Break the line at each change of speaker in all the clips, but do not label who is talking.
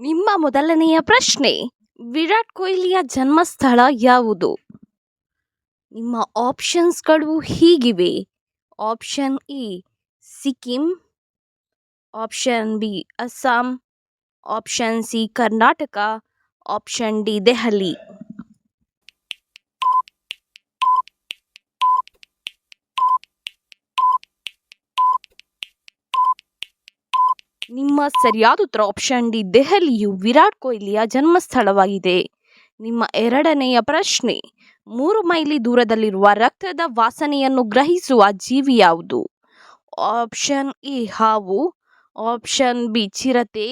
ನಿಮ್ಮ ಮೊದಲನೆಯ ಪ್ರಶ್ನೆ, ವಿರಾಟ್ ಕೊಹ್ಲಿಯ ಜನ್ಮಸ್ಥಳ ಯಾವುದು? ನಿಮ್ಮ ಆಪ್ಷನ್ಸ್ಗಳು ಹೀಗಿವೆ. Option A Sikkim. Option B Assam. Option C Karnataka. Option D Delhi. ನಿಮ್ಮ ಸರಿಯಾದ ಉತ್ತರ ಆಪ್ಷನ್ ಡಿ, ದೆಹಲಿಯು ವಿರಾಟ್ ಕೊಹ್ಲಿಯ ಜನ್ಮಸ್ಥಳವಾಗಿದೆ. ನಿಮ್ಮ ಎರಡನೆಯ ಪ್ರಶ್ನೆ, ಮೂರು ಮೈಲಿ ದೂರದಲ್ಲಿರುವ ರಕ್ತದ ವಾಸನೆಯನ್ನು ಗ್ರಹಿಸುವ ಜೀವಿ ಯಾವುದು? ಆಪ್ಷನ್ ಎ, ಹಾವು ಆಪ್ಷನ್ ಬಿ, ಚಿರತೆ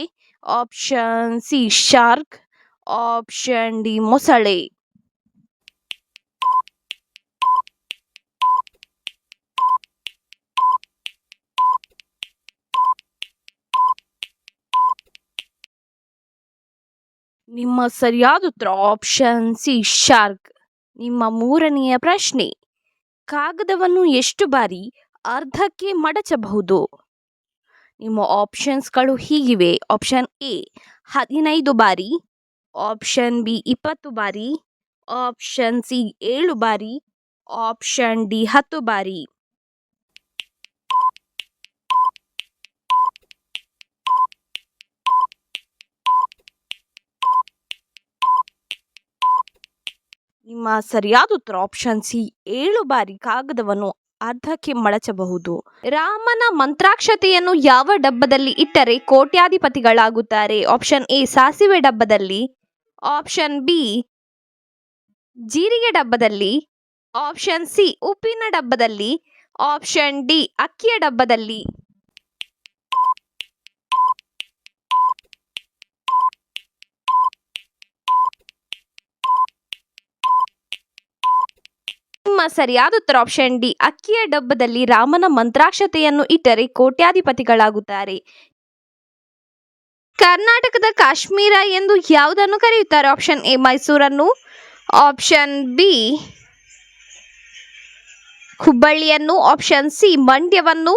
option C shark option D, ಮೊಸಳೆ. ನಿಮ್ಮ ಸರಿಯಾದ ಉತ್ತರ ಆಪ್ಷನ್ ಸಿ ಶಾರ್ಕ್ ನಿಮ್ಮ ಮೂರನೆಯ ಪ್ರಶ್ನೆ, ಕಾಗದವನ್ನು ಎಷ್ಟು ಬಾರಿ ಅರ್ಧಕ್ಕೆ ಮಡಚಬಹುದು? ನಿಮ್ಮ ಆಪ್ಷನ್ಸ್ಗಳು ಹೀಗಿವೆ. ಆಪ್ಷನ್ ಎ ಹದಿನೈದು ಬಾರಿ. ಆಪ್ಷನ್ ಬಿ ಇಪ್ಪತ್ತು ಬಾರಿ. ಆಪ್ಷನ್ ಸಿ ಏಳು ಬಾರಿ. ಆಪ್ಷನ್ ಡಿ ಹತ್ತು ಬಾರಿ. ನಿಮ್ಮ ಸರಿಯಾದ ಉತ್ತರ ಆಪ್ಷನ್ ಸಿ ಏಳು ಬಾರಿ ಕಾಗದವನ್ನು ಅರ್ಧಕ್ಕೆ ಮಡಚಬಹುದು. ರಾಮನ ಮಂತ್ರಾಕ್ಷತೆಯನ್ನು ಯಾವ ಡಬ್ಬದಲ್ಲಿ ಇಟ್ಟರೆ ಕೋಟ್ಯಾಧಿಪತಿಗಳಾಗುತ್ತಾರೆ? ಆಪ್ಷನ್ ಎ ಸಾಸಿವೆ ಡಬ್ಬದಲ್ಲಿ. ಆಪ್ಷನ್ ಬಿ ಜೀರಿಗೆ ಡಬ್ಬದಲ್ಲಿ. ಆಪ್ಷನ್ ಸಿ ಉಪ್ಪಿನ ಡಬ್ಬದಲ್ಲಿ. ಆಪ್ಷನ್ ಡಿ ಅಕ್ಕಿಯ ಡಬ್ಬದಲ್ಲಿ. ಸರಿಯಾದ ಉತ್ತರ ಆಪ್ಷನ್ ಡಿ. ಅಕ್ಕಿಯ ಡಬ್ಬದಲ್ಲಿ ರಾಮನ ಮಂತ್ರಾಕ್ಷತೆಯನ್ನು ಇಟ್ಟರೆ ಕೋಟ್ಯಾಧಿಪತಿಗಳಾಗುತ್ತಾರೆ. ಕರ್ನಾಟಕದ ಕಾಶ್ಮೀರ ಎಂದು ಯಾವುದನ್ನು ಕರೆಯುತ್ತಾರೆ ಆಪ್ಷನ್ ಎ. ಮೈಸೂರನ್ನು? Option B. ಹುಬ್ಬಳ್ಳಿಯನ್ನು? Option C. ಮಂಡ್ಯವನ್ನು?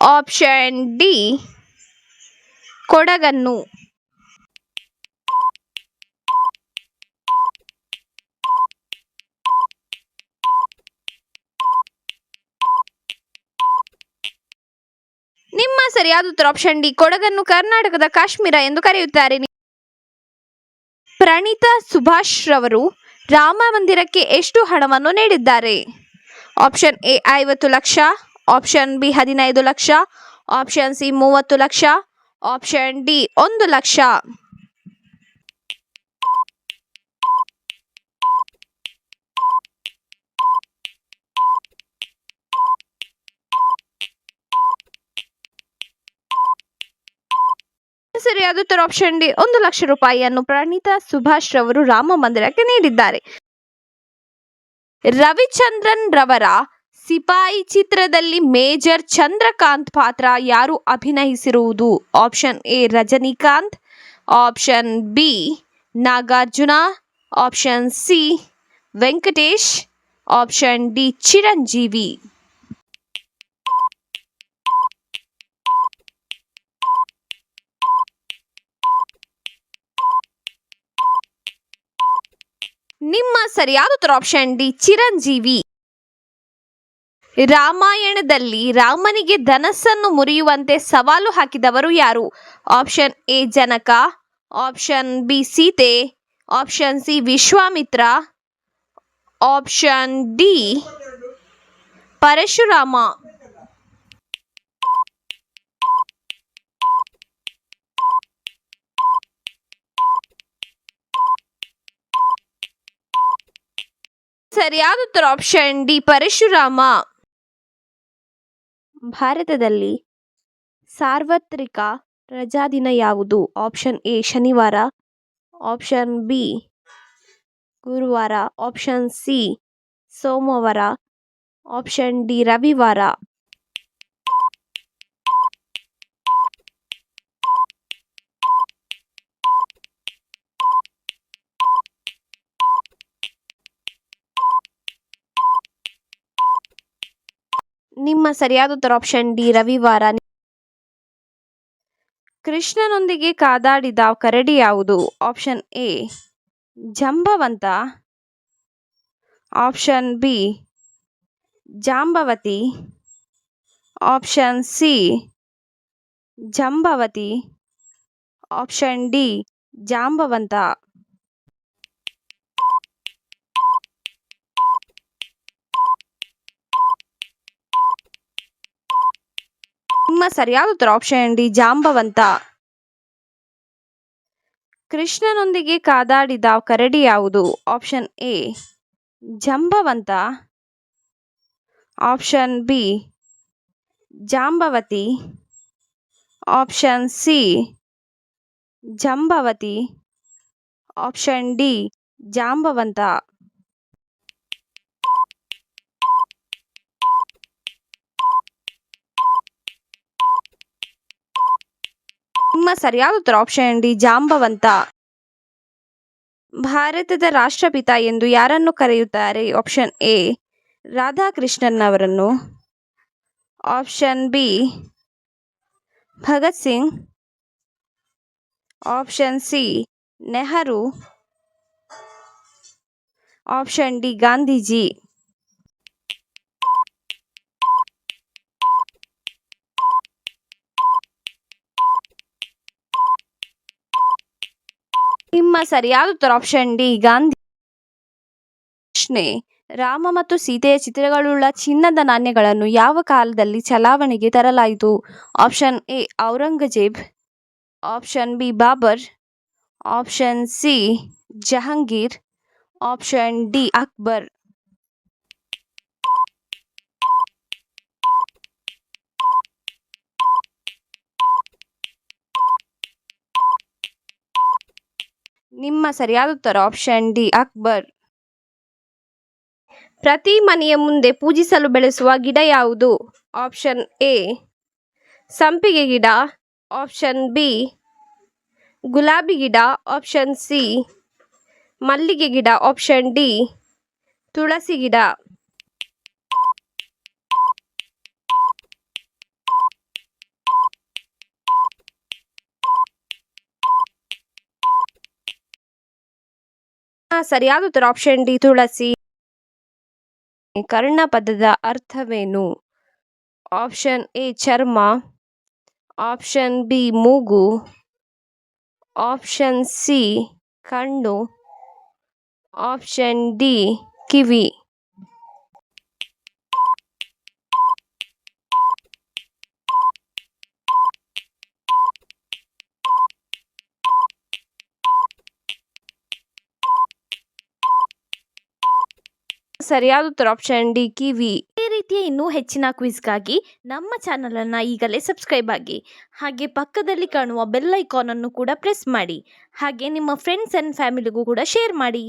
Option D. ಕೊಡಗನ್ನು ನಿಮ್ಮ ಸರಿಯಾದ ಉತ್ತರ ಆಪ್ಷನ್ ಡಿ. ಕೊಡಗನ್ನು ಕರ್ನಾಟಕದ ಕಾಶ್ಮೀರ ಎಂದು ಕರೆಯುತ್ತಾರೆ. ಪ್ರಣೀತಾ ಸುಭಾಷ್ ರವರು ರಾಮ ಮಂದಿರಕ್ಕೆ ಎಷ್ಟು ಹಣವನ್ನು ನೀಡಿದ್ದಾರೆ? ಆಪ್ಷನ್ ಎ ಐವತ್ತು ಲಕ್ಷ ಆಪ್ಷನ್ ಬಿ ಹದಿನೈದು ಲಕ್ಷ ಆಪ್ಷನ್ ಸಿ ಮೂವತ್ತು ಲಕ್ಷ ಆಪ್ಷನ್ ಡಿ ಒಂದು ಲಕ್ಷ. ಸರಿಯಾದ ಉತ್ತರ ಆಪ್ಷನ್ ಡಿ. ಒಂದು ಲಕ್ಷ ರೂಪಾಯಿಯನ್ನು ಪ್ರಣೀತಾ ಸುಭಾಷ್ ರವರು ರಾಮ ಮಂದಿರಕ್ಕೆ ನೀಡಿದ್ದಾರೆ. ರವಿಚಂದ್ರನ್ ರವರ ಸಿಪಾಯಿ ಚಿತ್ರದಲ್ಲಿ ಮೇಜರ್ ಚಂದ್ರಕಾಂತ್ ಪಾತ್ರ ಯಾರು ಅಭಿನಯಿಸಿರುವುದು? Option A Rajinikanth option B Nagarjuna option C Venkatesh option D Chiranjeevi. ನಿಮ್ಮ ಸರಿಯಾದ ಉತ್ತರ ಆಪ್ಷನ್ ಡಿ ಚಿರಂಜೀವಿ. ರಾಮಾಯಣದಲ್ಲಿ ರಾಮನಿಗೆ ಧನಸ್ಸನ್ನು ಮುರಿಯುವಂತೆ ಸವಾಲು ಹಾಕಿದವರು ಯಾರು? Option A Janaka. Option B Sita. Option C Vishwamitra. Option D Parashurama. ಸರಿಯಾದ ಉತ್ತರ ಆಪ್ಷನ್ ಡಿ ಪರಶುರಾಮ. ಭಾರತದಲ್ಲಿ ಸಾರ್ವತ್ರಿಕ ರಜಾದಿನ ಯಾವುದು? ಆಪ್ಷನ್ ಎ ಶನಿವಾರ ಆಪ್ಷನ್ ಬಿ ಗುರುವಾರ ಆಪ್ಷನ್ ಸಿ ಸೋಮವಾರ ಆಪ್ಷನ್ ಡಿ ರವಿವಾರ. ನಿಮ್ಮ ಸರಿಯಾದ ಉತ್ತರ ಆಪ್ಷನ್ ಡಿ, ರವಿವಾರ. ಕೃಷ್ಣನೊಂದಿಗೆ ಕಾದಾಡಿದ ಕರಡಿ ಯಾವುದು? Option A, Jambavanta. Option B, Jambavati. Option C, Jambavati. Option D, Jambavanta. ನಿಮ್ಮ ಸರಿಯಾದ ಉತ್ತರ ಆಪ್ಷನ್ ಡಿ, ಜಾಂಬವಂತ. ಕೃಷ್ಣನೊಂದಿಗೆ ಕಾದಾಡಿದ ಕರಡಿ ಯಾವುದು? Option A, Jambavanta. Option B, Jambavati. Option C, Jambavati. Option D, Jambavanta. ನಿಮ್ಮ ಸರಿಯಾದ ಉತ್ತರ ಆಪ್ಷನ್ ಡಿ ಜಾಂಬವಂತ. ಭಾರತದ ರಾಷ್ಟ್ರಪಿತ ಎಂದು ಯಾರನ್ನು ಕರೆಯುತ್ತಾರೆ? ಆಪ್ಷನ್ ಎ ರಾಧಾಕೃಷ್ಣನ್ ಅವರನ್ನು. Option B Bhagat Singh. Option C Nehru. Option D Gandhiji. ನಿಮ್ಮ ಸರಿಯಾದ ಉತ್ತರ ಆಪ್ಷನ್ ಡಿ ಗಾಂಧಿ ಪ್ರಶ್ನೆ. ರಾಮ ಮತ್ತು ಸೀತೆಯ ಚಿತ್ರಗಳುಳ್ಳ ಚಿನ್ನದ ನಾಣ್ಯಗಳನ್ನು ಯಾವ ಕಾಲದಲ್ಲಿ ಚಲಾವಣೆಗೆ ತರಲಾಯಿತು? Option A Aurangzeb. Option B Babar. Option C Jahangir. Option D Akbar. ನಿಮ್ಮ ಸರಿಯಾದ ಉತ್ತರ ಆಪ್ಷನ್ ಡಿ ಅಕ್ಬರ್. ಪ್ರತಿ ಮನೆಯ ಮುಂದೆ ಪೂಜಿಸಲು ಬೆಳೆಸುವ ಗಿಡ ಯಾವುದು? ಆಪ್ಷನ್ ಎ ಸಂಪಿಗೆ ಗಿಡ. ಆಪ್ಷನ್ ಬಿ ಗುಲಾಬಿ ಗಿಡ. ಆಪ್ಷನ್ ಸಿ ಮಲ್ಲಿಗೆ ಗಿಡ. ಆಪ್ಷನ್ ಡಿ ತುಳಸಿ ಗಿಡ. ಸರಿಯಾದ ಉತ್ತರ ಆಪ್ಷನ್ ಡಿ ತುಳಸಿ. ಕರ್ಣ ಪದದ ಅರ್ಥವೇನು? ಆಪ್ಷನ್ ಎ ಚರ್ಮ. ಆಪ್ಷನ್ ಬಿ ಮೂಗು. ಆಪ್ಷನ್ ಸಿ ಕಣ್ಣು. ಆಪ್ಷನ್ ಡಿ ಕಿವಿ. ಸರಿಯಾದ ಉತ್ತರ ಆಪ್ಷನ್ ಡಿ ಕಿವಿ ಈ ರೀತಿಯ ಇನ್ನೂ ಹೆಚ್ಚಿನ ಕ್ವಿಜ್ಗಾಗಿ ನಮ್ಮ ಚಾನಲನ್ನು ಈಗಲೇ ಸಬ್ಸ್ಕ್ರೈಬ್ ಆಗಿ, ಹಾಗೆ ಪಕ್ಕದಲ್ಲಿ ಕಾಣುವ ಬೆಲ್ ಐಕಾನನ್ನು ಕೂಡ ಪ್ರೆಸ್ ಮಾಡಿ, ಹಾಗೆ ನಿಮ್ಮ ಫ್ರೆಂಡ್ಸ್ ಆ್ಯಂಡ್ ಫ್ಯಾಮಿಲಿಗೂ ಕೂಡ ಶೇರ್ ಮಾಡಿ.